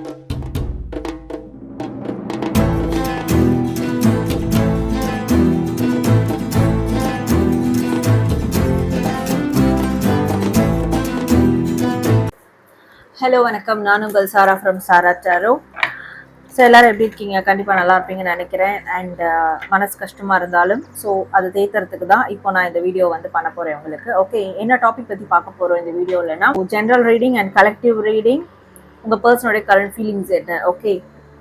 Hello வணக்கம். நான் உங்கள் சாரா ஃப்ரம் சாரா சாரோ ஸோ எல்லோரும் எப்படி இருக்கீங்க? கண்டிப்பாக நல்லா இருப்பீங்கன்னு நினைக்கிறேன். அண்ட் uh, மனசு கஷ்டமாக இருந்தாலும் ஸோ அதை தேய்க்கிறதுக்கு தான் இப்போ நான் இந்த வீடியோ வந்து பண்ண போகிறேன் உங்களுக்கு. ஓகே என்ன டாபிக் பற்றி பார்க்க போகிறோம் இந்த வீடியோலனா general reading and collective reading உங்கள் பர்சனோடைய கரண்ட் ஃபீலிங்ஸ் என்ன? ஓகே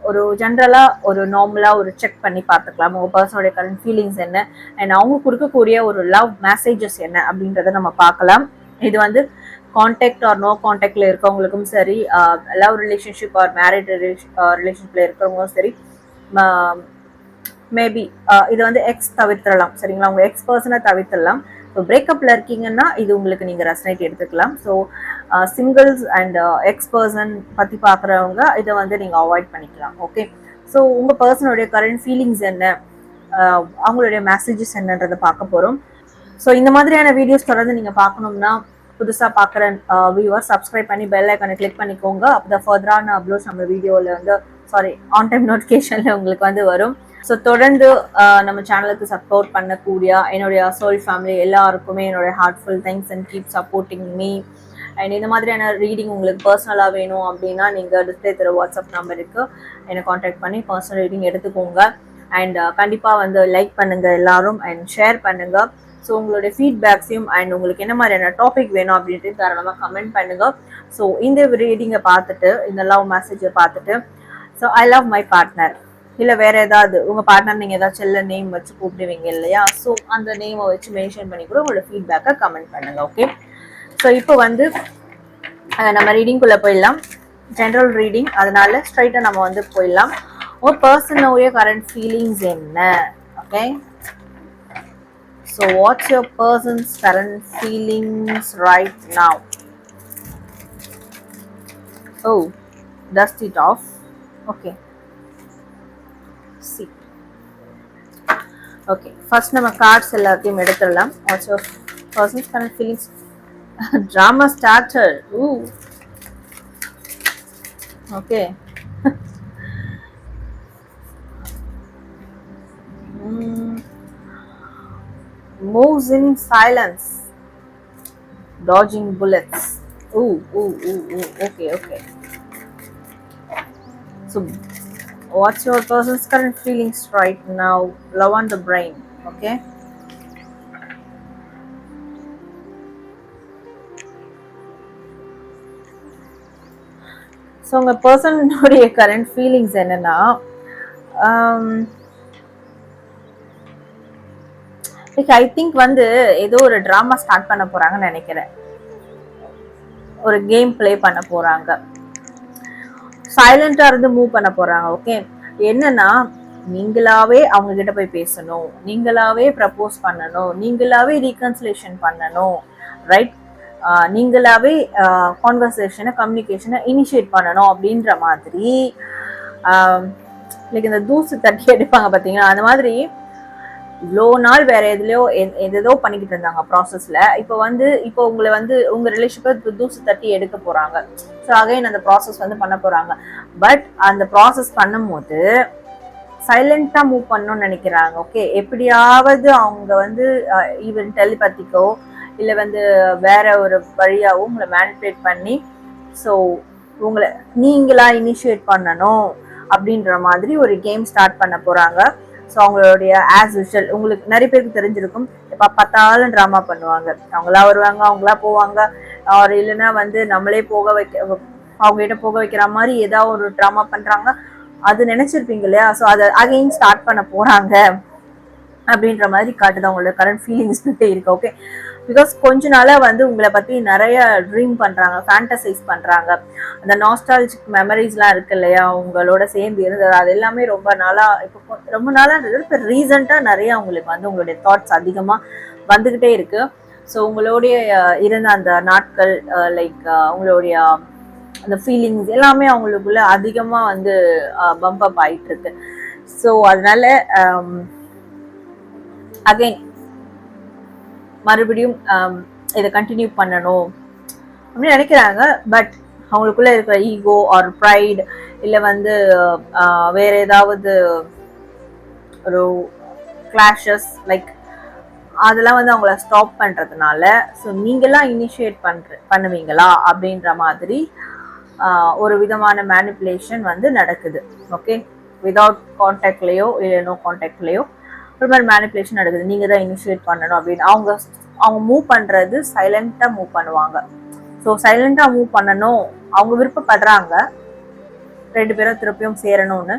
ஒரு ஜென்ரலாக ஒரு நார்மலாக ஒரு செக் பண்ணி பார்த்துக்கலாம். உங்கள் பர்சனோட கரண்ட் ஃபீலிங்ஸ் என்ன? அண்ட் அவங்க கொடுக்கக்கூடிய ஒரு லவ் மெசேஜஸ் என்ன? அப்படின்றத நம்ம பார்க்கலாம். இது வந்து காண்டாக்ட் ஆர் நோ காண்டாக்ட்ல இருக்கவங்களுக்கும் சரி லவ் ரிலேஷன்ஷிப் ஆர் மேரிட் ரிலேஷன்ஷிப்பில் இருக்கிறவங்களும் சரி மேபி இது வந்து எக்ஸ் தவிர்த்திடலாம். சரிங்களா? உங்க எக்ஸ் பர்சனை தவிர்த்திடலாம். ஸோ பிரேக்கப்பில் இருக்கீங்கன்னா இது உங்களுக்கு நீங்க ரெசனேட் எடுத்துக்கலாம். So singles and ex person பத்தி பார்க்குறவங்க இதை வந்து நீங்க அவாய்ட் பண்ணிக்கலாம். ஓகே ஸோ உங்க பர்சனுடைய கரண்ட் ஃபீலிங்ஸ் என்ன? அவங்களுடைய மெசேஜஸ் என்னன்றதை பார்க்க போறோம். ஸோ இந்த மாதிரியான வீடியோஸ் தொடர்ந்து நீங்க பார்க்கணும்னா புதுசாக பார்க்குற வியூவர் சப்ஸ்கிரைப் பண்ணி பெல் ஐக்கனை கிளிக் பண்ணிக்கோங்க. அப்போ தான் ஃபர்தரான அப்லோட்ஸ் நம்ம வீடியோவில் வந்து சாரி ஆன் டைம் நோட்டிஃபிகேஷனில் உங்களுக்கு வந்து வரும். ஸோ தொடர்ந்து நம்ம சேனலுக்கு சப்போர்ட் பண்ணக்கூடிய என்னுடைய சோல் ஃபேமிலி எல்லாருக்குமே என்னுடைய heartful thanks and keep supporting me and இந்த மாதிரியான ரீடிங் உங்களுக்கு பர்சனலாக வேணும் அப்படின்னா நீங்கள் டிஸ்பிளே தர வாட்ஸ்அப் நம்பருக்கு என்னை காண்டாக்ட் பண்ணி பர்சனல் ரீடிங் எடுத்துக்கோங்க. அண்ட் கண்டிப்பாக வந்து லைக் பண்ணுங்கள் எல்லாரும் அண்ட் ஷேர் பண்ணுங்கள் ஸோ உங்களுடைய ஃபீட்பேக்ஸையும் அண்ட் உங்களுக்கு என்ன மாதிரியான டாபிக் வேணும் அப்படின்ட்டு தாராளமாக கமெண்ட் பண்ணுங்கள் ஸோ இந்த ரீடிங்கை பார்த்துட்டு இந்த லவ் மெசேஜை பார்த்துட்டு so I love my partner இல்லை வேற ஏதாவது உங்கள் பார்ட்னர் நீங்கள் ஏதாவது செல்ல நேம் வச்சு கூப்பிடுவீங்க இல்லையா? ஸோ அந்த நேமை வச்சு மென்ஷன் பண்ணி கூட உங்களோட ஃபீட்பேக்கை கமெண்ட் பண்ணுங்கள் ஓகே ஸோ இப்போ வந்து நம்ம ரீடிங்குள்ளே போயிடலாம் ஜென்ரல் ரீடிங் அதனால ஸ்ட்ரைட்டாக நம்ம வந்து போயிடலாம் உங்கள் பர்சனோடைய கரண்ட் ஃபீலிங்ஸ் என்ன okay so what's your person's current feelings right now oh dust it off okay see okay first நம்ம கார்ட்ஸ் எல்லாத்தையும் எடுத்துடலாம் what's your person's current feelings Drama starter. Ooh. Okay. Hmm. moves in silence, dodging bullets. Ooh, ooh, ooh, ooh. Okay, okay. So, what's your person's current feelings right now? Love on the brain. Okay. So உங்கள் பர்சனுடைய current feelings என்னன்னா like I think வந்து ஏதோ ஒரு drama start பண்ண போகிறாங்கன்னு நினைக்கிறேன். ஒரு கேம் ப்ளே பண்ண போறாங்க. சைலண்ட்டாக இருந்து மூவ் பண்ண போறாங்க ஓகே என்னன்னா நீங்களாவே அவங்க கிட்ட போய் பேசணும். நீங்களாவே ப்ரப்போஸ் பண்ணணும். நீங்களாவே ரீகன்சிலேஷன் பண்ணணும். ரைட் நீங்களாவே கான்வர்சேஷனை கம்யூனிகேஷனை இனிஷியேட் பண்ணணும் அப்படின்ற மாதிரி லைக் இந்த தூசு தட்டி எடுப்பாங்க பார்த்தீங்களா அந்த மாதிரி இவ்வளோ நாள் வேற எதுலையோ எதோ பண்ணிக்கிட்டு இருந்தாங்க ப்ராசஸில் இப்போ வந்து இப்போ உங்களை வந்து உங்கள் ரிலேஷன்ஷிப்பை தூசு தட்டி எடுக்க போகிறாங்க ஸோ அகைன் அந்த ப்ராசஸ் வந்து பண்ண போகிறாங்க பட் அந்த ப்ராசஸ் பண்ணும்போது சைலண்ட்டாக மூவ் பண்ணணும்னு நினைக்கிறாங்க ஓகே எப்படியாவது அவங்க வந்து ஈவன் டெலிபத்திக்கோ இல்லை வந்து வேற ஒரு வழியாகவும் உங்களை மேனிபுலேட் பண்ணி ஸோ உங்களை நீங்களா இனிஷியேட் பண்ணணும் அப்படின்ற மாதிரி ஒரு கேம் ஸ்டார்ட் பண்ண போகிறாங்க ஸோ அவங்களுடைய ஆஸ் யூஷுவல் உங்களுக்கு நிறைய பேருக்கு தெரிஞ்சிருக்கும் எப்போ பார்த்தாலும் ட்ராமா பண்ணுவாங்க. அவங்களா வருவாங்க அவங்களா போவாங்க. அவர் இல்லைன்னா வந்து நம்மளே போக வைக்க அவங்ககிட்ட போக வைக்கிற மாதிரி ஏதாவது ஒரு ட்ராமா பண்ணுறாங்க அது நினச்சிருப்பீங்க இல்லையா? ஸோ அதை அகைன் ஸ்டார்ட் பண்ண போகிறாங்க அப்படின்ற மாதிரி காட்டுது அவங்களோட கரண்ட் ஃபீலிங்ஸ் இருக்கு ஓகே பிகாஸ் கொஞ்ச நாளாக வந்து உங்களை பற்றி நிறைய ட்ரீம் பண்ணுறாங்க ஃபேண்டசைஸ் பண்ணுறாங்க அந்த நாஸ்டாலஜிக் மெமரிஸ்லாம் இருக்கு இல்லையா? உங்களோட சேர்ந்து இருந்தது அது எல்லாமே ரொம்ப நாளாக இப்போ ரொம்ப நாளான்றது இப்போ ரீசெண்டாக நிறைய உங்களுக்கு வந்து உங்களுடைய தாட்ஸ் அதிகமாக வந்துக்கிட்டே இருக்குது ஸோ உங்களுடைய இருந்த அந்த நாட்கள் லைக் உங்களுடைய அந்த ஃபீலிங்ஸ் எல்லாமே அவங்களுக்குள்ள அதிகமாக வந்து பம்ப் அப் இருக்கு. ஸோ அதனால அகைன் மறுபடியும் இதை கண்டினியூ பண்ணணும் அப்படின்னு நினைக்கிறாங்க. பட் அவங்களுக்குள்ள இருக்கிற ஈகோ ஆர் ப்ரைட் இல்லை வந்து வேற ஏதாவது ஒரு கிளாஷஸ் லைக் அதெல்லாம் வந்து அவங்கள ஸ்டாப் பண்ணுறதுனால ஸோ நீங்களாம் இனிஷியேட் பண்ணுற பண்ணுவீங்களா? அப்படின்ற மாதிரி ஒரு விதமான மேனிப்புலேஷன் வந்து நடக்குது. ஓகே விதவுட் காண்டாக்ட்லேயோ இல்லை நோ காண்டாக்ட்லேயோ ஒரு மாதிரி மேனிப்புலேஷன் நடக்குது. நீங்கள் தான் இனிஷியேட் பண்ணணும் அப்படின்னு. அவங்க அவங்க மூவ் பண்ணுறது சைலண்ட்டாக மூவ் பண்ணுவாங்க. ஸோ சைலண்ட்டாக மூவ் பண்ணணும். அவங்க விருப்பப்படுறாங்க. ரெண்டு பேரும் திருப்பியும் சேரணும்னு.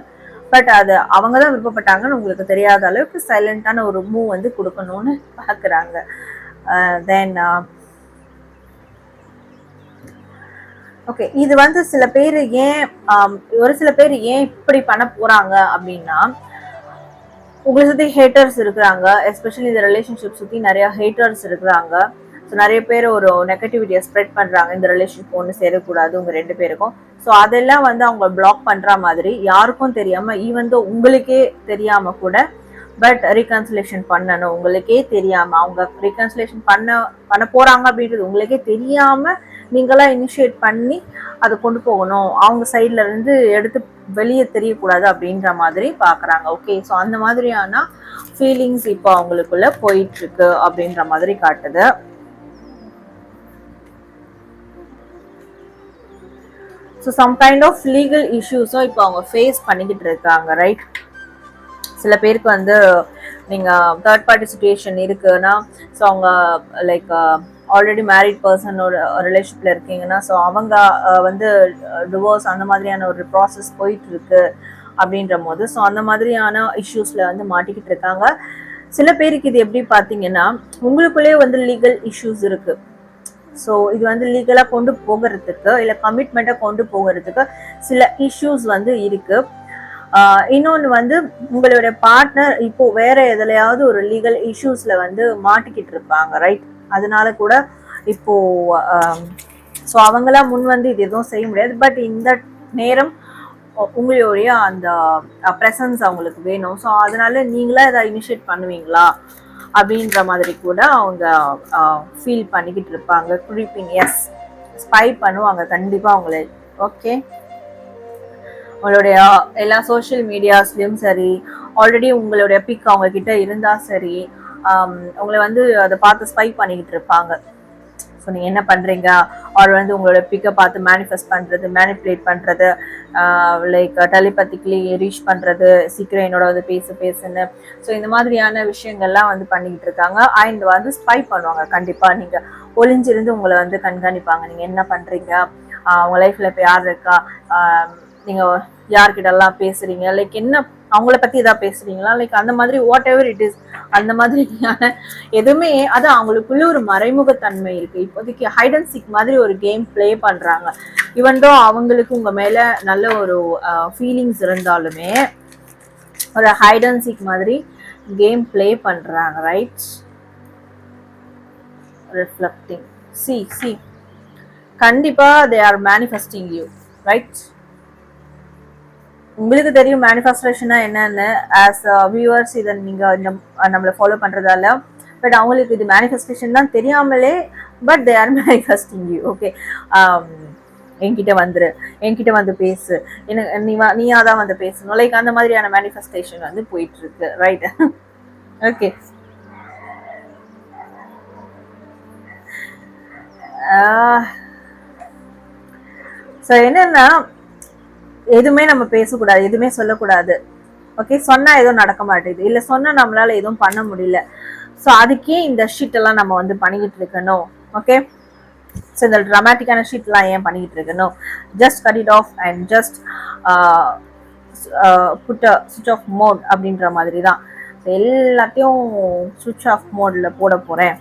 பட் அது அவங்க தான் விருப்பப்பட்டாங்கன்னு உங்களுக்கு தெரியாத அளவுக்கு சைலண்டான ஒரு மூவ் வந்து கொடுக்கணும்னு பார்க்குறாங்க தென் uh, ஓகே uh, இது வந்து சில பேர் ஏன் um, ஒரு சில பேர் ஏன் இப்படி பண்ண போகிறாங்க அப்படின்னா உங்களை சுற்றி ஹேட்டர்ஸ் இருக்கிறாங்க. எஸ்பெஷலி இந்த ரிலேஷன்ஷிப் சுற்றி நிறைய ஹேட்டர்ஸ் இருக்கிறாங்க. ஸோ நிறைய பேர் ஒரு நெகட்டிவிட்டியை ஸ்ப்ரெட் பண்ணுறாங்க இந்த ரிலேஷன்ஷிப் ஒன்று சேரக்கூடாது உங்கள் ரெண்டு பேருக்கும். ஸோ அதெல்லாம் வந்து அவங்க பிளாக் பண்ணுற மாதிரி யாருக்கும் தெரியாமல் ஈவன் தோ உங்களுக்கே தெரியாமல் கூட பட் ரீகன்சிலேஷன் பண்ணணும். உங்களுக்கே தெரியாமல் அவங்க ரீகன்சிலேஷன் பண்ண பண்ண போகிறாங்க அப்படின்றது உங்களுக்கே தெரியாமல் நீங்களாம் இனிஷியேட் பண்ணி அதை கொண்டு போகணும். அவங்க சைட்ல இருந்து எடுத்து வெளியே தெரியக்கூடாது அப்படின்ற மாதிரி பார்க்குறாங்க ஓகே ஸோ அந்த மாதிரியான ஃபீலிங்ஸ் இப்போ அவங்களுக்குள்ள போயிட்டு இருக்கு அப்படின்ற மாதிரி காட்டுது. So some kind of legal இஷ்யூஸும் இப்போ அவங்க ஃபேஸ் பண்ணிக்கிட்டு இருக்காங்க ரைட் சில பேருக்கு வந்து நீங்கள் தேர்ட் பார்ட்டி சுச்சுவேஷன் இருக்குன்னா ஸோ அவங்க லைக் ஆல்ரெடி மேரிட் பர்சனோட ரிலேஷன்ஷிப்பில் இருக்கீங்கன்னா ஸோ அவங்க uh, வந்து uh, டிவோர்ஸ் அந்த மாதிரியான ஒரு ப்ராசஸ் போயிட்டுருக்கு அப்படின்ற போது ஸோ அந்த மாதிரியான இஷ்யூஸில் வந்து மாட்டிக்கிட்டு இருக்காங்க. சில பேருக்கு இது எப்படி பார்த்தீங்கன்னா உங்களுக்குள்ளேயே வந்து லீகல் இஷ்யூஸ் இருக்குது ஸோ இது வந்து லீகலாக கொண்டு போகிறதுக்கு இல்லை கமிட்மெண்ட்டை கொண்டு போகிறதுக்கு சில இஷ்யூஸ் வந்து இருக்குது இன்னொன்று வந்து உங்களுடைய பார்ட்னர் இப்போ வேற எதுலையாவது ஒரு லீகல் இஷ்யூஸ்ல வந்து மாட்டிக்கிட்டு இருப்பாங்க ரைட் அதனால கூட இப்போ ஸோ அவங்களாம் முன் வந்து இது எதுவும் செய்ய முடியாது. பட் இந்த நேரம் உங்களுடைய அந்த ப்ரெசன்ஸ் அவங்களுக்கு வேணும். ஸோ அதனால நீங்களா இதை இனிஷியேட் பண்ணுவீங்களா? அப்படின்ற மாதிரி கூட அவங்க ஃபீல் பண்ணிக்கிட்டு இருப்பாங்க குறிப்பிங் எஸ் ஸ்பை பண்ணுவாங்க கண்டிப்பாக அவங்களே. ஓகே உங்களுடைய எல்லா சோஷியல் மீடியாஸ்லயும் சரி ஆல்ரெடி உங்களுடைய பிக் அவங்க கிட்ட இருந்தா சரி உங்களை வந்து அதை பார்த்து ஸ்பை பண்ணிக்கிட்டு இருப்பாங்க. ஸோ நீங்க என்ன பண்றீங்க? அவர் வந்து உங்களோட பிக்கை பார்த்து மேனிஃபெஸ்ட் பண்றது மேனிப்புலேட் பண்றது லைக் டெலிபத்திக்லி ரீச் பண்றது சீக்கிரம் என்னோட வந்து பேசு பேசுன்னு. ஸோ இந்த மாதிரியான விஷயங்கள்லாம் வந்து பண்ணிக்கிட்டு இருக்காங்க. அண்ட் வந்து ஸ்பை பண்ணுவாங்க. கண்டிப்பா நீங்க ஒளிஞ்சிருந்து உங்களை வந்து கண்காணிப்பாங்க. நீங்க என்ன பண்றீங்க? உங்கள் உங்க லைஃப்ல இப்போ யார் இருக்கா? நீங்கள் யார்கிட்டலாம் பேசுகிறீங்க லைக் என்ன அவங்கள பற்றி ஏதாவது பேசுறீங்களா? லைக் அந்த மாதிரி வாட் எவர் இட் இஸ் அந்த மாதிரியான எதுவுமே அது அவங்களுக்குள்ளே ஒரு மறைமுகத்தன்மை இருக்குது இப்போதைக்கு ஹைட் அண்ட் சீக் மாதிரி ஒரு கேம் ப்ளே பண்ணுறாங்க ஈவன் தோ அவங்களுக்கு உங்கள் மேலே நல்ல ஒரு ஃபீலிங்ஸ் இருந்தாலுமே ஒரு ஹைட் அண்ட் சீக் மாதிரி கேம் ப்ளே பண்ணுறாங்க ரைட் ரிஃப்ளெக்டிங் சி சி கண்டிப்பாக they are manifesting you right உங்களுக்கு தெரியும் மேனிஃபெஸ்டேஷனா என்னன்னு. ஆஸ் வியூவர்ஸ் இதை நீங்க இந்த நம்மளை ஃபாலோ பண்றதால. பட் அவங்களுக்கு இது மேனிஃபெஸ்டேஷன் தான் தெரியாமலே but they are manifesting you okay என்கிட்ட வந்துரு. என்கிட்ட வந்து பேசு. எனக்கு நீ வா- நீயா தான் வந்து பேசணும். லைக் அந்த மாதிரியான மேனிஃபெஸ்டேஷன் வந்து போயிட்டு இருக்கு ரைட் ஓகே ஸோ ah. என்னன்னா எதுவுமே நம்ம பேசக்கூடாது எதுவுமே சொல்லக்கூடாது. ஓகே சொன்னால் எதுவும் நடக்க மாட்டேங்குது. இல்லை சொன்னால் நம்மளால் எதுவும் பண்ண முடியல. ஸோ அதுக்கே இந்த ஷீட்டெல்லாம் நம்ம வந்து பண்ணிக்கிட்டு இருக்கணும். ஓகே ஸோ இந்த ட்ராமேட்டிக்கான ஷீட்லாம் ஏன் பண்ணிக்கிட்டு இருக்கணும்? Just cut it off and just put switch off mode அப்படின்ற மாதிரி தான் ஸோ எல்லாத்தையும் சுவிச் ஆஃப் மோடில் போட போகிறேன்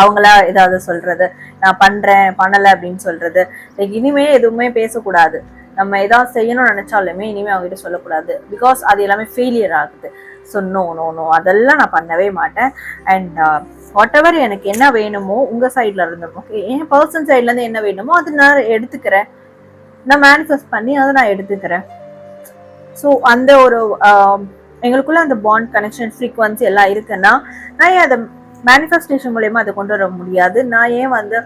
அவங்களா ஏதாவது சொல்றது? நான் பண்றேன் பண்ணல அப்படின்னு சொல்றது. லைக் இனிமே எதுவுமே பேசக்கூடாது. நம்ம ஏதாவது செய்யணும்னு நினைச்சாலுமே இனிமே அவங்க கிட்ட சொல்லக்கூடாது. பிகாஸ் அது எல்லாமே ஃபெயிலியர் ஆகுது. ஸோ நோ நோ நோ அதெல்லாம் நான் பண்ணவே மாட்டேன். அண்ட் வாட் எவர் எனக்கு என்ன வேணுமோ உங்கள் சைடில் இருந்து ஓகே என் பர்சன் சைட்லேருந்து என்ன வேணுமோ அது நான் எடுத்துக்கிறேன். நான் மேனிஃபெஸ்ட் பண்ணி அதை நான் எடுத்துக்கிறேன். ஸோ அந்த ஒரு um, எங்களுக்குள்ள அந்த பாண்ட் கனெக்ஷன் ஃப்ரீக்வன்சி எல்லாம் இருக்குன்னா நான் ஏன் அதை மேனிஃபெஸ்டேஷன் மூலயமா அதை கொண்டு வர முடியாது. நான் ஏன் வந்து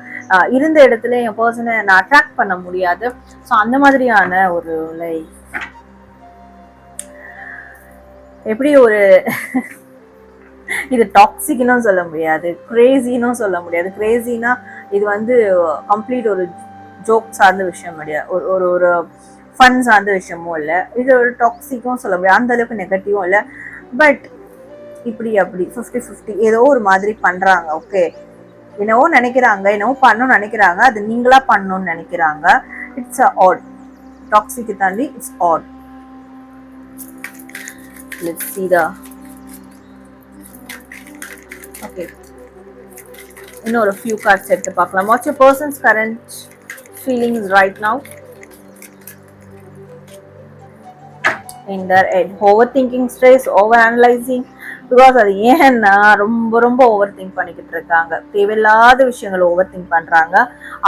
இருந்த இடத்துல என் பர்சனை நான் அட்ராக்ட் பண்ண முடியாது. ஸோ அந்த மாதிரியான ஒரு லைஃப் எப்படி ஒரு இது டாக்ஸிக்னும் சொல்ல முடியாது கிரேசினும் சொல்ல முடியாது. கிரேசினா இது வந்து கம்ப்ளீட் ஒரு ஜோக் சார்ந்த விஷயம் கிடையாது ஒரு ஒரு ஒரு ஃபன் சார்ந்த விஷயமும் இல்லை. இது ஒரு டாக்ஸிக்கும் சொல்ல முடியாது. அந்த அளவுக்கு நெகட்டிவும் இல்லை. பட் இப்படி அப்படி ஃபிஃப்டி ஃபிஃப்டி ஏதோ ஒரு மாதிரி பண்ணுறாங்க ஓகே என்னவோ நினைக்கிறாங்க என்னவோ பண்ணணும்னு நினைக்கிறாங்க அது நீங்களாக பண்ணணும்னு நினைக்கிறாங்க. இட்ஸ் அ ஆட் டாக்ஸிக்கு தாண்டி it's odd let's see the okay. இன்னொரு ஃபியூ கார்ட்ஸ் எடுத்து பார்க்கலாம். What's you person's current feelings right right in their their overthinking stress overanalysing because அது ஏன்னா ரொம்ப ரொம்ப ஓவர் திங்க் பண்ணிக்கிட்டு இருக்காங்க. தேவையில்லாத விஷயங்களை ஓவர் திங்க் பண்ணுறாங்க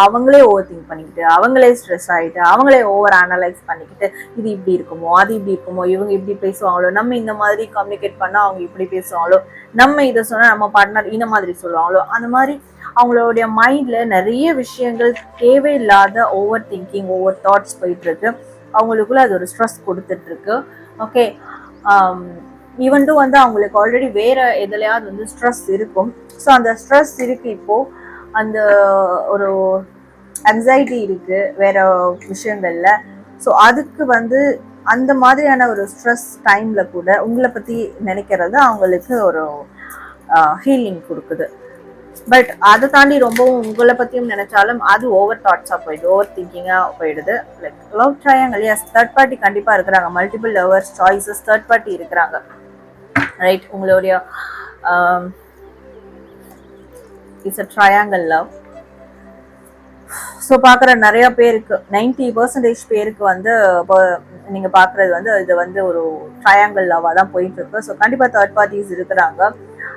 அவங்களே ஓவர் திங்க் பண்ணிக்கிட்டு அவங்களே ஸ்ட்ரெஸ் ஆகிட்டு அவங்களே ஓவர் அனலைஸ் பண்ணிக்கிட்டு இது இப்படி இருக்குமோ அது இப்படி இருக்குமோ இவங்க இப்படி பேசுவாங்களோ நம்ம இந்த மாதிரி கம்யூனிகேட் பண்ணால் அவங்க இப்படி பேசுவாங்களோ நம்ம இதை சொன்னால் நம்ம பார்ட்னர் இந்த மாதிரி சொல்லுவாங்களோ அந்த மாதிரி அவங்களுடைய மைண்டில் நிறைய விஷயங்கள் தேவையில்லாத ஓவர் திங்கிங் ஓவர் தாட்ஸ் போயிட்டுருக்கு அவங்களுக்குள்ள அது ஒரு ஸ்ட்ரெஸ் கொடுத்துட்ருக்கு ஓகே um, ஈவன் டூ வந்து அவங்களுக்கு ஆல்ரெடி வேற எதுலையாவது வந்து ஸ்ட்ரெஸ் இருக்கும். ஸோ அந்த ஸ்ட்ரெஸ் இருக்கு இப்போ. அந்த ஒரு anxiety இருக்கு வேற விஷயங்கள்ல. ஸோ அதுக்கு வந்து அந்த மாதிரியான ஒரு ஸ்ட்ரெஸ் டைம்ல கூட உங்களை பத்தி நினைக்கிறது அவங்களுக்கு ஒரு ஹீலிங் கொடுக்குது. பட் அதை தாண்டி ரொம்பவும் உங்களை பத்தியும் நினைச்சாலும் அது ஓவர் தாட்ஸா போயிடுது ஓவர் திங்கிங்கா போயிடுது. Like love triangle yes third party கண்டிப்பா இருக்கிறாங்க. Multiple lovers choices third party இருக்கிறாங்க. ரைட் உங்களுடைய it's a triangle love so பார்க்குற நிறைய பேருக்கு நைன்டி பர்சன்டேஜ் பேருக்கு வந்து இப்போ நீங்கள் பார்க்குறது வந்து இது வந்து ஒரு ட்ரையாங்கல் லவ்வாக தான் போயிட்டு இருக்கு ஸோ கண்டிப்பாக தேர்ட் பார்ட்டிஸ் இருக்கிறாங்க.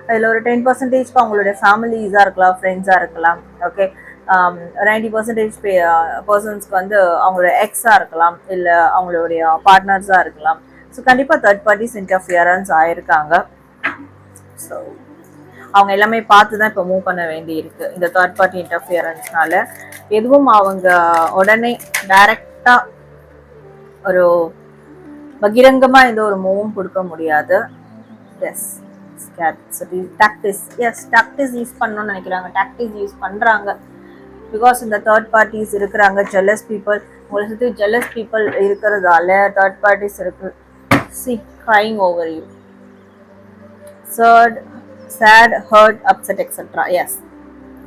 அதில் ஒரு டென் பர்சன்டேஜ்க்கு அவங்களுடைய ஃபேமிலிஸாக இருக்கலாம் ஃப்ரெண்ட்ஸாக இருக்கலாம். ஓகே நைன்டி பர்சன்டேஜ் பே uh, பர்சன்ஸ்க்கு வந்து அவங்களோட எக்ஸாக இருக்கலாம். இல்லை அவங்களுடைய பார்ட்னர்ஸாக இருக்கலாம். ஸோ கண்டிப்பாக தேர்ட் பார்ட்டிஸ் இன்டர்ஃபியரன்ஸ் ஆயிருக்காங்க. ஸோ அவங்க எல்லாமே பார்த்து தான் இப்போ மூவ் பண்ண வேண்டி இந்த தேர்ட் பார்ட்டி இன்டர்ஃபியரன்ஸ்னால எதுவும் அவங்க உடனே டைரக்டாக ஒரு பகிரங்கமாக எந்த ஒரு மூவும் கொடுக்க முடியாது. Yes tactics yes tactics use பண்ணணும்னு நினைக்கிறாங்க. டாக்டிஸ் யூஸ் பண்ணுறாங்க பிகாஸ் இந்த தேர்ட் பார்ட்டிஸ் இருக்கிறாங்க ஜெல்லஸ் பீப்புள் உங்களை சுற்றி ஜெல்லஸ் பீப்புள் இருக்கிறதால தேர்ட் பார்ட்டிஸ் இருக்குது see crying over you sad sad hurt upset etcetera Yes.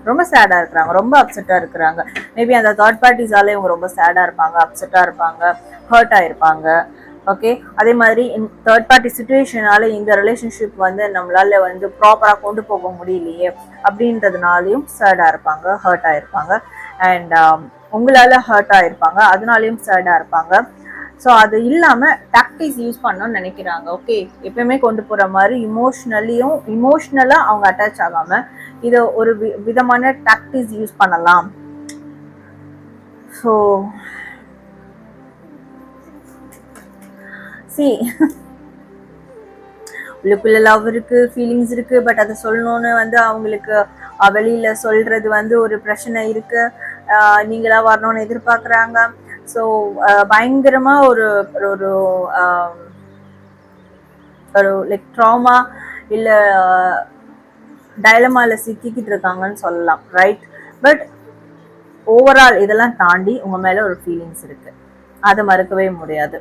ரொம்ப சேடாக இருக்கிறாங்க. ரொம்ப அப்செட்டாக இருக்கிறாங்க. மேபி அந்த தேர்ட் பார்ட்டிஸாலே இவங்க ரொம்ப சேடாக இருப்பாங்க அப்செட்டாக இருப்பாங்க ஹர்ட் ஆகிருப்பாங்க ஓகே அதே மாதிரி தேர்ட் பார்ட்டி சுச்சுவேஷனால இந்த ரிலேஷன்ஷிப் வந்து நம்மளால வந்து ப்ராப்பராக கொண்டு போக முடியலையே அப்படின்றதுனாலையும் சேடாக இருப்பாங்க ஹர்ட் ஆகிருப்பாங்க அண்ட் um, உங்களால ஹர்ட் ஆகிருப்பாங்க அதனாலையும் சேடாக இருப்பாங்க. ஸோ அது இல்லாமல் டாக்டிக்ஸ் யூஸ் பண்ணணும்னு நினைக்கிறாங்க. ஓகே எப்பயுமே கொண்டு போகிற மாதிரி இமோஷ்னலியும் இமோஷ்னலாக அவங்க அட்டாச் ஆகாமல் இதை ஒரு வி விதமான டாக்டிக்ஸ் யூஸ் பண்ணலாம். ஸோ சி உள்ளுக்குள்ள லவ் இருக்கு ஃபீலிங்ஸ் இருக்கு பட் அதை சொல்லணும்னு வந்து அவங்களுக்கு வெளியில சொல்றது வந்து ஒரு பிரச்சனை இருக்கு. அஹ், நீங்களா வரணும்னு எதிர்பார்க்குறாங்க. ஸோ uh, பயங்கரமாக ஒரு ஒரு um, ஒரு லைக் ட்ராமா இல்லை டயலமால சிக்கிக்கிட்டு இருக்காங்கன்னு சொல்லலாம் ரைட் பட் ஓவரால் இதெல்லாம் தாண்டி உங்கள் மேலே ஒரு ஃபீலிங்ஸ் இருக்குது அதை மறுக்கவே முடியாது.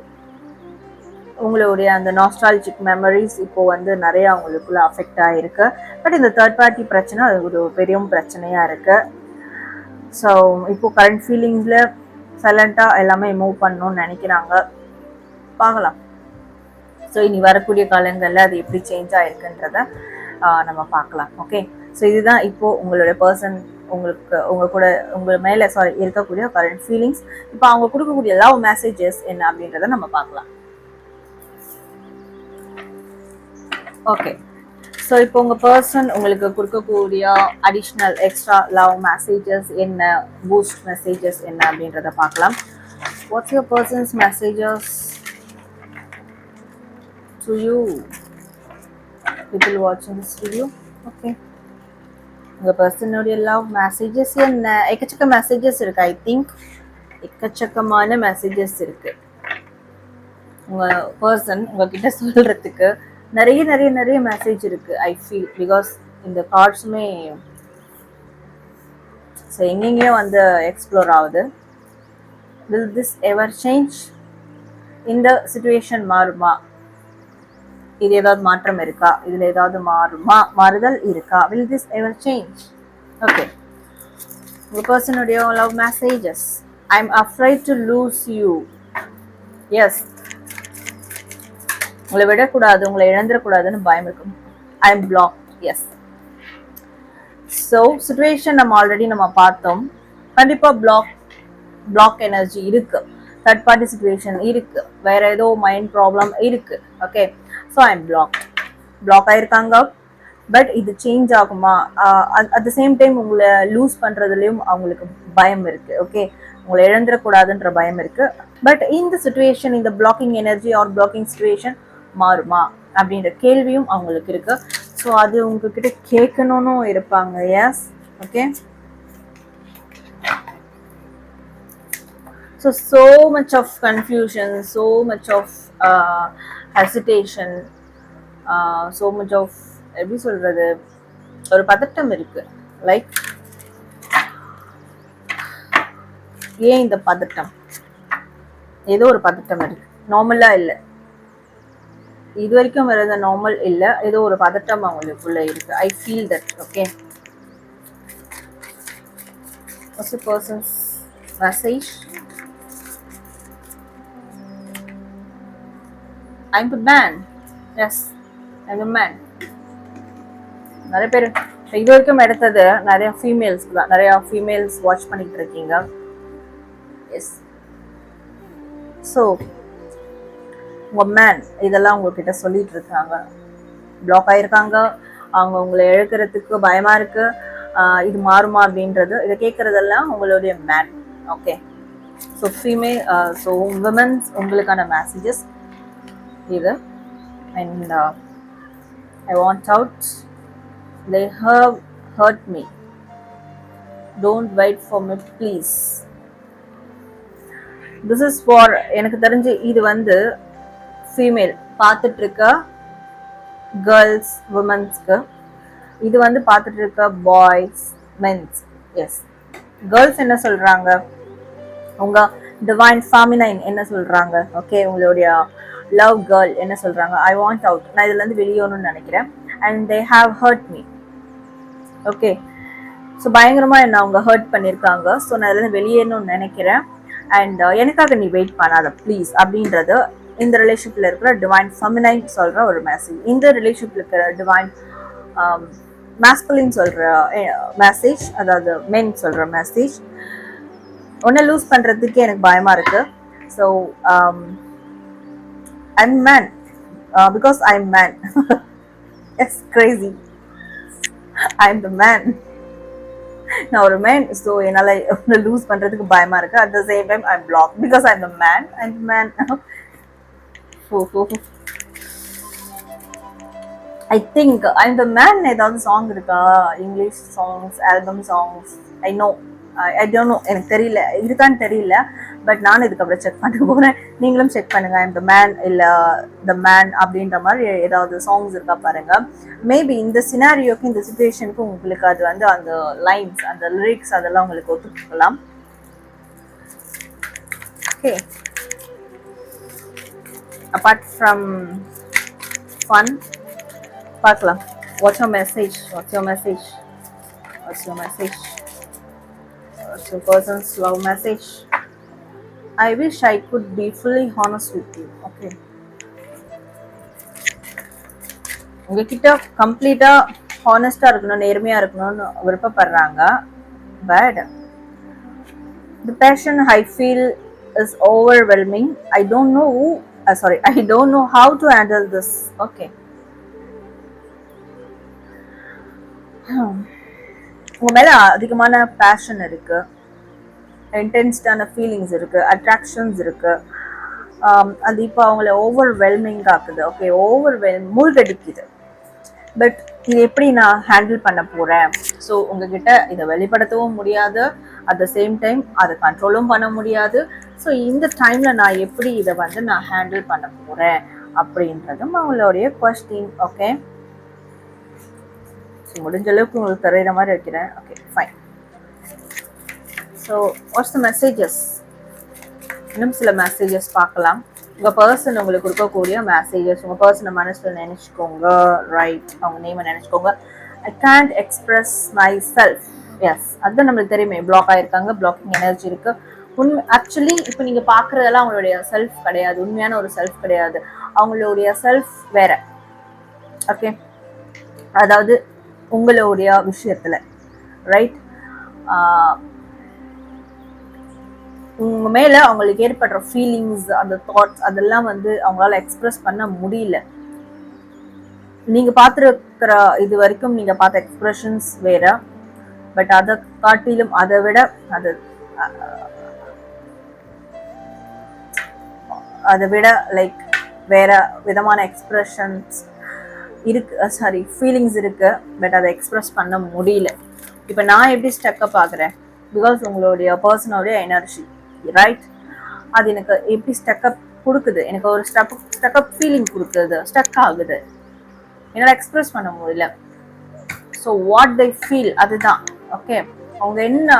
உங்களுடைய அந்த நாஸ்டாலஜிக் மெமரிஸ் இப்போ வந்து நிறைய அவங்களுக்குள்ள அஃபெக்ட் ஆகிருக்கு பட் இந்த தேர்ட் பார்ட்டி பிரச்சனை அது ஒரு பெரிய பிரச்சனையாக இருக்குது ஸோ இப்போ கரண்ட் ஃபீலிங்ஸில் சைலண்ட்டாக எல்லாமே மூவ் பண்ணணும்னு நினைக்கிறாங்க. பார்க்கலாம். ஸோ இனி வரக்கூடிய காலங்களில் அது எப்படி சேஞ்ச் ஆகிருக்குன்றத நம்ம பார்க்கலாம். ஓகே ஸோ இதுதான் இப்போது உங்களுடைய பர்சன் உங்களுக்கு உங்கள் கூட உங்கள் மேலே சாரி இருக்கக்கூடிய கரண்ட் ஃபீலிங்ஸ் இப்போ அவங்க கொடுக்கக்கூடிய லவ் மெசேஜஸ் என்ன அப்படின்றத நம்ம பார்க்கலாம். ஓகே ஸோ இப்போ உங்கள் பர்சன் உங்களுக்கு கொடுக்கக்கூடிய அடிஷ்னல் எக்ஸ்ட்ரா லவ் மெசேஜஸ் என்ன? பூஸ்ட் மெசேஜஸ் என்ன அப்படின்றத பார்க்கலாம். What's your person's messages to you people வாட்சிங் this video? ஓகே உங்கள் பர்சனுடைய லவ் மெசேஜஸ் என்ன? எக்கச்சக்க மெசேஜஸ் இருக்கு ஐ திங்க் எக்கச்சக்கமான மெசேஜஸ் இருக்கு. உங்கள் பர்சன் உங்ககிட்ட சொல்கிறதுக்கு நிறைய நிறைய நிறைய மெசேஜ் இருக்கு ஐ ஃபீல் பிகாஸ் இந்த கார்ட்ஸுமே ஸோ எங்கெங்கேயோ வந்து எக்ஸ்ப்ளோர் ஆகுது. வில் திஸ் எவர் சேஞ்ச் இந்த சுச்சுவேஷன் மாறுமா? இது ஏதாவது மாற்றம் இருக்கா? இதில் ஏதாவது மாறுமா? மாறுதல் இருக்கா? Will this ever change okay உங்கள் பர்சனுடைய love messages I am afraid to lose you yes உங்களை விடக்கூடாது உங்களை இழந்துடக்கூடாதுன்னு பயம் இருக்கும். I am block yes so situation நம்ம ஆல்ரெடி நம்ம பார்த்தோம். கண்டிப்பாக பிளாக் பிளாக் எனர்ஜி இருக்கு. தேர்ட் பார்ட்டி சுச்சுவேஷன் இருக்கு. வேற ஏதோ மைண்ட் ப்ராப்ளம் இருக்கு. Okay so I am block block ஆயிருக்காங்க. பட் இது சேஞ்ச் ஆகுமா? அட் த சேம் டைம் உங்களை லூஸ் பண்ணுறதுலையும் அவங்களுக்கு பயம் இருக்கு. ஓகே உங்களை இழந்துடக்கூடாதுன்ற பயம் இருக்கு. பட் இந்த சுச்சுவேஷன் இந்த blocking energy or blocking situation மாறுமா அப்படின்ற கேள்வியும் அவங்களுக்கு இருக்கு. ஸோ அது உங்ககிட்ட கேட்கணும்னு இருப்பாங்க. Yes okay so so much of confusion so much of hesitation so much of எப்படி சொல்றது? ஒரு பதட்டம் இருக்கு. லைக் ஏன் இந்த பதட்டம்? ஏதோ ஒரு பதட்டம் இருக்கு. நார்மலாக இல்லை. இது வரைக்கும் இருந்த நார்மல் இல்லை ஏதோ ஒரு பதட்டம் அவங்களுக்குள்ள இருக்கு I feel that okay first person's person's message? I'm the man. Yes, I'm the man. நிறைய பேர் இது வரைக்கும் எடுத்தது நிறைய ஃபீமேல்ஸ்க்கு தான் நிறைய ஃபீமேல்ஸ் வாட்ச் பண்ணிட்டு இருக்கீங்க எஸ் ஸோ உங்கள் மேன் இதெல்லாம் உங்ககிட்ட சொல்லிட்டு இருக்காங்க பிளாக் ஆகியிருக்காங்க அவங்க உங்களை எழுக்கிறதுக்கு பயமாக இருக்குது இது மாறுமா அப்படின்றது இதை கேட்குறதெல்லாம் உங்களுடைய man okay so female so womens உங்களுக்கான மெசேஜஸ் இது. And I want out they have hurt me don't wait for me please this is for எனக்கு தெரிஞ்சு இது வந்து ஃபீமேல் பார்த்துட்டு இருக்க கேர்ள்ஸ் உமன்ஸ்க்கு இது வந்து பார்த்துட்டு இருக்க பாய்ஸ் மென்ஸ் எஸ் கேர்ள்ஸ் என்ன சொல்றாங்க? உங்க டிவைன் ஃபாமினைன் என்ன சொல்றாங்க? ஓகே உங்களுடைய லவ் கேர்ள் என்ன சொல்றாங்க? ஐ வாண்ட் அவுட் நான் இதுல இருந்து வெளியேறணும்னு நினைக்கிறேன். And they have hurt me okay so பயங்கரமாக என்ன அவங்க ஹர்ட் பண்ணியிருக்காங்க. ஸோ நான் இதுலேருந்து வெளியேறணும்னு நினைக்கிறேன். அண்ட் uh, எனக்காக நீ வெயிட் பண்ணாத. ப்ளீஸ் அப்படின்றது இந்த ரிலேஷன்ஷிப்பில் இருக்கிற டிவைன் ஃபெமினைன் சொல்ற ஒரு மெசேஜ் இந்த ரிலேஷன்ஷிப்பில் இருக்கிற டிவைன் மேஸ்குலின் um, சொல்ற eh, மெசேஜ் அதாவது மென் சொல்ற மெசேஜ் ஒன்றை லூஸ் பண்ணுறதுக்கே எனக்கு பயமா இருக்கு. So I'm man because I'm man yes crazy I'm the man நான் ஒரு மேன் ஸோ என்னால் லூஸ் பண்ணுறதுக்கு பயமா இருக்கு. At the same time I block because I'm the man I'm man I think I'm the man ஏதாவது song இருக்கா? English songs album songs I know I don't know எனக்கு தெரியல. இருக்கான்னு தெரியல. பட் நானும் இதுக்கப்புறம் செக் பண்ண போகிறேன் நீங்களும் செக் பண்ணுங்க. ஐம் த மேன் இல்லை த மேன் அப்படின்ற மாதிரி ஏதாவது சாங்ஸ் இருக்கா பாருங்க. மேபி இந்த சினாரியோக்கு இந்த சுச்சுவேஷனுக்கு உங்களுக்கு அது வந்து அந்த லைன்ஸ் அந்த லிரிக்ஸ் அதெல்லாம் உங்களுக்கு ஒத்துக்கலாம் ஓகே அப்பார்ட் ஃப்ரம் ஃபன் பார்க்கலாம் what's your message what's your message what's your message what's your person's love message I wish I could be fully honest with you okay உங்ககிட்ட கம்ப்ளீட்டாக ஹானஸ்டாக இருக்கணும் நேர்மையாக இருக்கணும்னு விருப்பப்படுறாங்க. But the passion I feel is overwhelming I don't know uh, sorry, I don't know how to handle this. Okay. Hmm. உங்க மேல அதிகமான passion இருக்கு. இன்டென்ஸ்டான ஃபீலிங்ஸ் இருக்கு. அட்ராக்ஷன்ஸ் இருக்கு. Um, அது இப்போ அவங்கள ஓவர்வெல்மிங் ஆக்குது. ஓகே ஓவர்வெல் மூழ்கடிக்குது. பட் இது எப்படி நான் ஹேண்டில் பண்ண போகிறேன் ஸோ உங்ககிட்ட இதை வெளிப்படுத்தவும் முடியாது. அட் த சேம் டைம் அதை கண்ட்ரோலும் பண்ண முடியாது. ஸோ இந்த டைம்ல நான் எப்படி இதை வந்து நான் ஹேண்டில் பண்ண போறேன் அப்படின்றதும் அவங்களுடைய கொஸ்டின் ஓகே ஸோ முடிஞ்ச அளவுக்கு உங்களுக்கு தெரியுற மாதிரி வைக்கிறேன். Okay fine so what's the messages இன்னும் சில மெசேஜஸ் பார்க்கலாம். உங்கள் பர்சன் உங்களுக்கு கொடுக்கக்கூடிய மெசேஜஸ் உங்கள் பர்சனை மனசில் நினச்சிக்கோங்க ரைட் அவங்க நேமை நினச்சிக்கோங்க. I can't express myself yes அதுதான் நம்மளுக்கு தெரியுமே. பிளாக் ஆயிருக்காங்க பிளாக்கிங் எனர்ஜி இருக்கு. உண்மை ஆக்சுவலி இப்போ நீங்கள் பார்க்குறதெல்லாம் அவங்களுடைய செல்ஃப் கிடையாது. உண்மையான ஒரு செல்ஃப் கிடையாது. அவங்களுடைய செல்ஃப் வேற. ஓகே அதாவது உங்களுடைய விஷயத்தில். ரைட் உங்க மேல அவங்களுக்கு ஏற்படுற ஃபீலிங்ஸ் அந்த தாட்ஸ் அதெல்லாம் வந்து அவங்களால எக்ஸ்பிரஸ் பண்ண முடியல. நீங்க பார்த்துருக்கிற இது வரைக்கும் நீங்க பார்த்த எக்ஸ்பிரஷன்ஸ் வேற. பட் அதை காட்டிலும் அதை விட அது அதை விட லைக் வேற விதமான எக்ஸ்ப்ரெஷன்ஸ் இருக்கு சாரி ஃபீலிங்ஸ் இருக்குது பட் அதை எக்ஸ்ப்ரெஸ் பண்ண முடியல. இப்போ நான் எப்படி ஸ்டக்கப் பார்க்குறேன் பிகாஸ் உங்களுடைய பர்சனோடைய எனர்ஜி ரைட் அது எனக்கு எப்படி ஸ்டக்கப் கொடுக்குது? எனக்கு ஒரு ஸ்டப் ஸ்டக்கப் ஃபீலிங் கொடுக்குது ஸ்டக் ஆகுது. என்னால் எக்ஸ்ப்ரெஸ் பண்ண முடியல. ஸோ வாட் தை ஃபீல் அதுதான் ஓகே அவங்க என்ன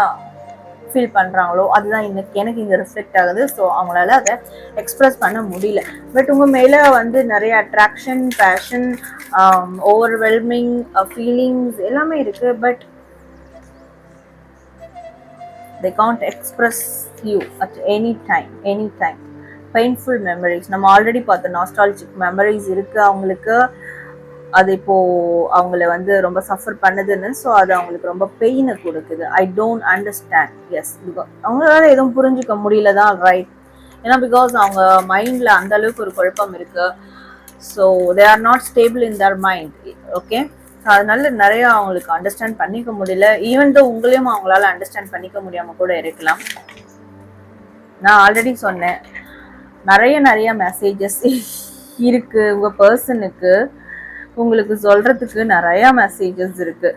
ஃபீல் பண்ணுறாங்களோ அதுதான் இன்னைக்கு எனக்கு இங்கே ரிஃப்ளெக்ட் ஆகுது. ஸோ அவங்களால அதை எக்ஸ்பிரஸ் பண்ண முடியல. பட் உங்கள் மேலே வந்து நிறைய அட்ராக்ஷன் பேஷன் ஓவர்வெல்மிங் ஃபீலிங்ஸ் எல்லாமே இருக்குது but they can't express you at any time any time painful memories நம்ம ஆல்ரெடி பார்த்தோம் நாஸ்டாலஜிக் மெமரிஸ் இருக்குது அவங்களுக்கு. அது இப்போ அவங்கள வந்து ரொம்ப சஃபர் பண்ணுதுன்னு ஸோ அது அவங்களுக்கு ரொம்ப பெயினை கொடுக்குது. I don't understand yes because அவங்களால எதுவும் புரிஞ்சுக்க முடியல தான் ரைட் ஏன்னா பிகாஸ் அவங்க மைண்டில் அந்த அளவுக்கு ஒரு குழப்பம் இருக்கு. So they are not stable in their mind okay so அதனால நிறைய அவங்களுக்கு அண்டர்ஸ்டாண்ட் பண்ணிக்க முடியல. ஈவன் தோ உங்களையும் அவங்களால அண்டர்ஸ்டாண்ட் பண்ணிக்க முடியாம கூட இருக்கலாம். நான் ஆல்ரெடி சொன்னேன். நிறைய நிறைய மெசேஜஸ் இருக்கு. உங்க பர்சனுக்கு உங்களுக்கு சொல்றதுக்கு நிறைய மெசேஜஸ் இருக்கு.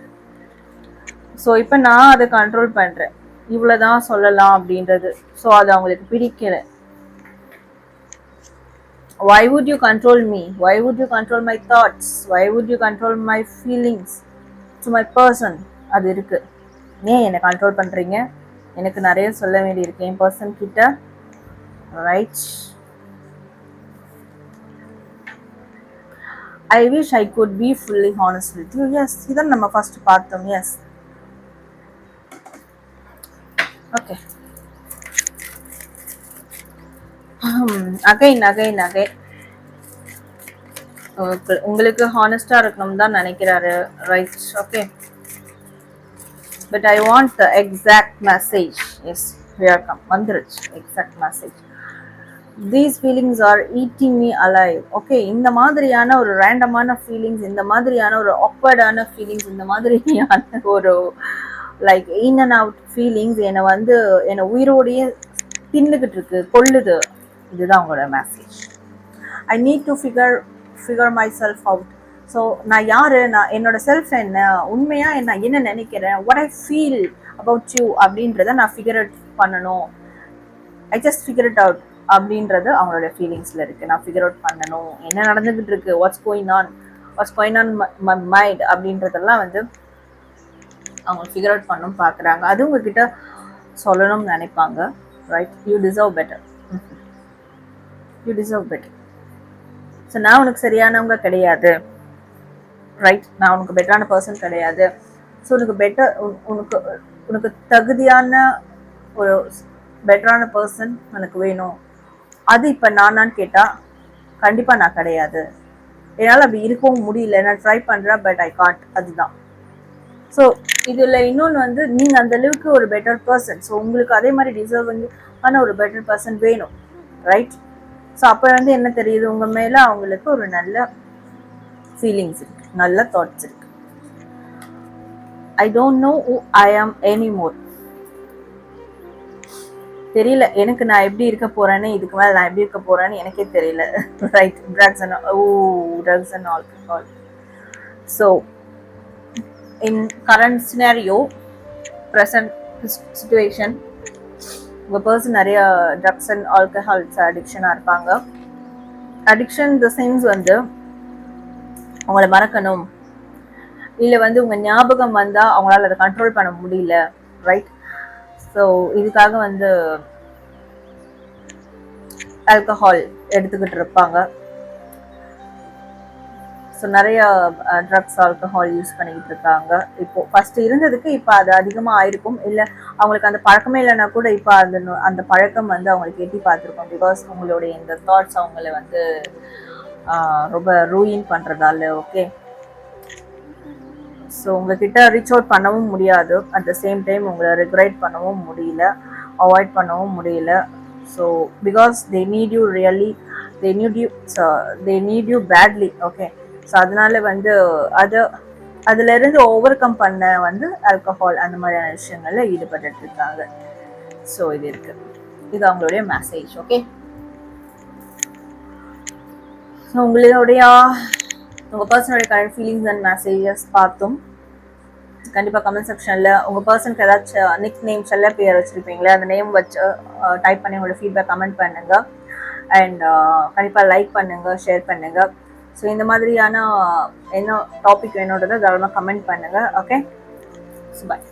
ஸோ இப்போ நான் அதை கண்ட்ரோல் பண்றேன். இவ்வளவுதான் சொல்லலாம் அப்படின்றது. ஸோ அது அவங்களுக்கு பிடிக்கல. Why would you control me why would you control my thoughts why would you control my feelings to my person அது இருக்கு. ஏன் என்னை கண்ட்ரோல் பண்றீங்க? எனக்கு நிறைய சொல்ல வேண்டியிருக்கு என் பர்சன் கிட்ட. Right I wish I could be fully honest with you yes இதான் நம்ம ஃபர்ஸ்ட் பார்த்தோம். Yes okay again again again உங்களுக்கு ஹானஸ்டாக இருக்கணும் தான் நினைக்கிறாரு right okay but I want the exact message yes come வந்துருச்சு. Exact message these feelings are eating me alive okay இந்த மாதிரியான ஒரு ரேண்டமான ஃபீலிங்ஸ் இந்த மாதிரியான ஒரு ஆக்வர்டான ஃபீலிங்ஸ் இந்த மாதிரியான ஒரு like in and out feelings என்னை வந்து என்னை உயிரோடையே தின்னுக்கிட்டு இருக்கு கொள்ளுது இதுதான் உங்களோட message I need to figure figure myself out so நான் யார்? நான் என்னோட செல்ஃப் என்ன? உண்மையாக நான் என்ன நினைக்கிறேன்? What I feel about you அப்படின்றத நான் ஃபிகர் அவுட் பண்ணணும். I just figure it out அப்படின்றது அவங்களோட ஃபீலிங்ஸில் இருக்குது நான் ஃபிகர் அவுட் பண்ணணும். என்ன நடந்துக்கிட்டு இருக்கு? What's going on what's going on my mind அப்படின்றதெல்லாம் வந்து அவங்க ஃபிகர் அவுட் பண்ணும் பார்க்குறாங்க அது உங்ககிட்ட சொல்லணும்னு நினைப்பாங்க. Right you deserve better you deserve better so நான் உனக்கு சரியானவங்க கிடையாது. ரைட் நான் உனக்கு பெட்டரான பர்சன் கிடையாது. ஸோ உனக்கு பெட்டர் உனக்கு உனக்கு தகுதியான ஒரு பெட்டரான பர்சன் எனக்கு வேணும். அது இப்போ நானான்னு கேட்டால் கண்டிப்பாக நான் கிடையாது. என்னால் அப்படி இருக்கவும் முடியல. நான் ட்ரை பண்ணுறேன் பட் ஐ காட் அதுதான். ஸோ இதில் இன்னொன்று வந்து நீங்கள் அந்த அளவுக்கு ஒரு பெட்டர் பர்சன் ஸோ உங்களுக்கு அதே மாதிரி டிசர்விங் ஆனால் ஒரு பெட்டர் பர்சன் வேணும். ரைட் ஸோ அப்போ வந்து என்ன தெரியுது? உங்கள் மேலே அவங்களுக்கு ஒரு நல்ல ஃபீலிங்ஸ் இருக்கு. நல்ல தாட்ஸ் இருக்கு. ஐ டோன்ட் நோ ஐ ஆம் எனி மோர் தெரியல. எனக்கு நான் எப்படி இருக்க போறேன்னு இதுக்கு மேலே நான் எப்படி இருக்க போறேன்னு எனக்கே தெரியல. Right drugs and oh drugs and alcohol so in current scenario present situation உங்கள் பர்சன் நிறைய ட்ரக்ஸ் அண்ட் ஆல்கஹால்ஸ் அடிக்ஷனாக இருப்பாங்க. அடிக்ஷன் த சென்ஸ் வந்து அவங்கள மறக்கணும். இல்லை வந்து உங்கள் ஞாபகம் வந்தால் அவங்களால அதை கண்ட்ரோல் பண்ண முடியல. ரைட் ஸோ இதுக்காக வந்து ஆல்கஹால் எடுத்துக்கிட்டு இருப்பாங்க. ஸோ நிறைய ட்ரக்ஸ் ஆல்கஹால் யூஸ் பண்ணிக்கிட்டு இருக்காங்க. இப்போ ஃபர்ஸ்ட் இருந்ததுக்கு இப்போ அது அதிகமாக ஆயிருக்கும். இல்லை அவங்களுக்கு அந்த பழக்கமே இல்லைன்னா கூட இப்போ அந்த அந்த பழக்கம் வந்து அவங்களுக்கு எட்டி பார்த்துருக்கோம். பிகாஸ் அவங்களுடைய இந்த தாட்ஸ் அவங்கள வந்து ரொம்ப ரூயின் பண்ணுறதால ஓகே ஸோ உங்ககிட்ட ரீச் அவுட் பண்ணவும் முடியாது. அட் த சேம் டைம் உங்களை ரெகுலேட் பண்ணவும் முடியல. அவாய்ட் பண்ணவும் முடியல. So because they need you really they need you they need you badly okay so அதனால வந்து அதை அதுலேருந்து ஓவர் கம் பண்ண வந்து ஆல்கஹால் அந்த மாதிரியான விஷயங்களில் ஈடுபட்டு இருக்காங்க. ஸோ இது இருக்கு. இது அவங்களுடைய மெசேஜ் ஓகே ஸோ உங்களுடைய உங்கள் பர்சனோட கரண்ட் ஃபீலிங்ஸ் அண்ட் மெசேஜஸ் பார்த்தோம். கண்டிப்பாக கமெண்ட் செக்ஷனில் உங்கள் பர்சனுக்கு ஏதாச்சும் நிக் நேம் செல்ல பேர் வச்சுருப்பீங்களே அந்த நேம் வச்சு டைப் பண்ணி உங்களோட ஃபீட்பேக் கமெண்ட் பண்ணுங்கள் அண்ட் கண்டிப்பாக லைக் பண்ணுங்கள் ஷேர் பண்ணுங்கள் ஸோ இந்த மாதிரியான என்ன டாபிக் வேணுன்றதை தாராளமாக கமெண்ட் பண்ணுங்கள் ஓகே ஸோ பாய்